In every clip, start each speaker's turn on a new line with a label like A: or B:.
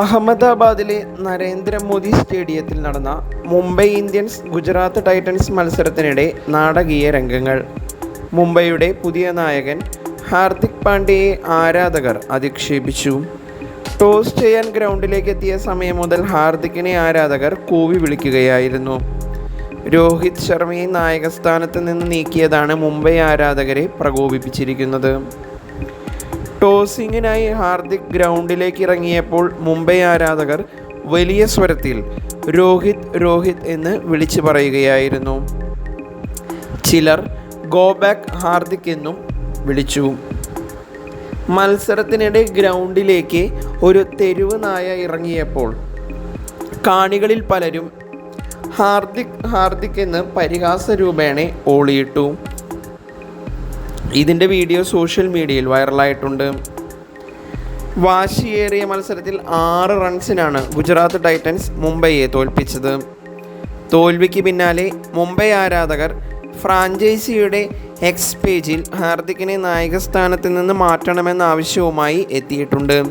A: അഹമ്മദാബാദിലെ നരേന്ദ്രമോദി സ്റ്റേഡിയത്തിൽ നടന്ന മുംബൈ ഇന്ത്യൻസ് ഗുജറാത്ത് ടൈറ്റൻസ് മത്സരത്തിനിടെ നാടകീയ രംഗങ്ങൾ. മുംബൈയുടെ പുതിയ നായകൻ ഹാർദിക് പാണ്ഡ്യയെ ആരാധകർ അധിക്ഷേപിച്ചു. ടോസ് ചെയ്യാൻ ഗ്രൗണ്ടിലേക്ക് എത്തിയ സമയം മുതൽ ഹാർദിക്കിനെ ആരാധകർ കൂവി വിളിക്കുകയായിരുന്നു. രോഹിത് ശർമ്മയെ നായകസ്ഥാനത്ത് നിന്ന് നീക്കിയതാണ് മുംബൈ ആരാധകരെ പ്രകോപിപ്പിച്ചിരിക്കുന്നത്. ടോസിങ്ങിനായി ഹാർദിക് ഗ്രൗണ്ടിലേക്ക് ഇറങ്ങിയപ്പോൾ മുംബൈ ആരാധകർ വലിയ സ്വരത്തിൽ രോഹിത് രോഹിത് എന്ന് വിളിച്ചു പറയുകയായിരുന്നു. ചിലർ ഗോ ബാക്ക് ഹാർദിക് എന്നും വിളിച്ചു. മത്സരത്തിനിടെ ഗ്രൗണ്ടിലേക്ക് ഒരു തെരുവ് നായ ഇറങ്ങിയപ്പോൾ കാണികളിൽ പലരും ഹാർദിക് ഹാർദിക് എന്ന് പരിഹാസ രൂപേണ ഓളിയിട്ടു. ഇതിന്റെ വീഡിയോ സോഷ്യൽ മീഡിയയിൽ വൈറലായിട്ടുണ്ട്. വാശിയേറിയ മത്സരത്തിൽ ആറ് റൺസിനാണ് ഗുജറാത്ത് ടൈറ്റൻസ് മുംബൈയെ തോൽപ്പിച്ചത്. തോൽവിക്ക് പിന്നാലെ മുംബൈ ആരാധകർ ഫ്രാഞ്ചൈസിയുടെ എക്സ് പേജിൽ ഹാർദിക്കിനെ നായകസ്ഥാനത്ത് നിന്ന് മാറ്റണമെന്ന ആവശ്യവുമായി എത്തിയിട്ടുണ്ട്.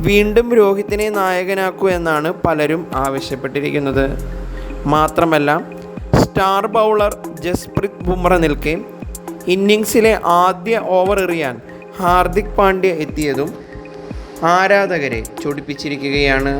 A: വീണ്ടും രോഹിത്തിനെ നായകനാക്കൂ എന്നാണ് പലരും ആവശ്യപ്പെട്ടിരിക്കുന്നത്. മാത്രമല്ല സ്റ്റാർ ബൗളർ ജസ്പ്രീത് ബുംറ നിൽക്കെ ഇന്നിങ്സിലെ ആദ്യ ഓവർ എറിയാൻ ഹാർദിക് പാണ്ഡ്യ എത്തിയതും ആരാധകരെ ചൊടിപ്പിച്ചിരിക്കുകയാണ്.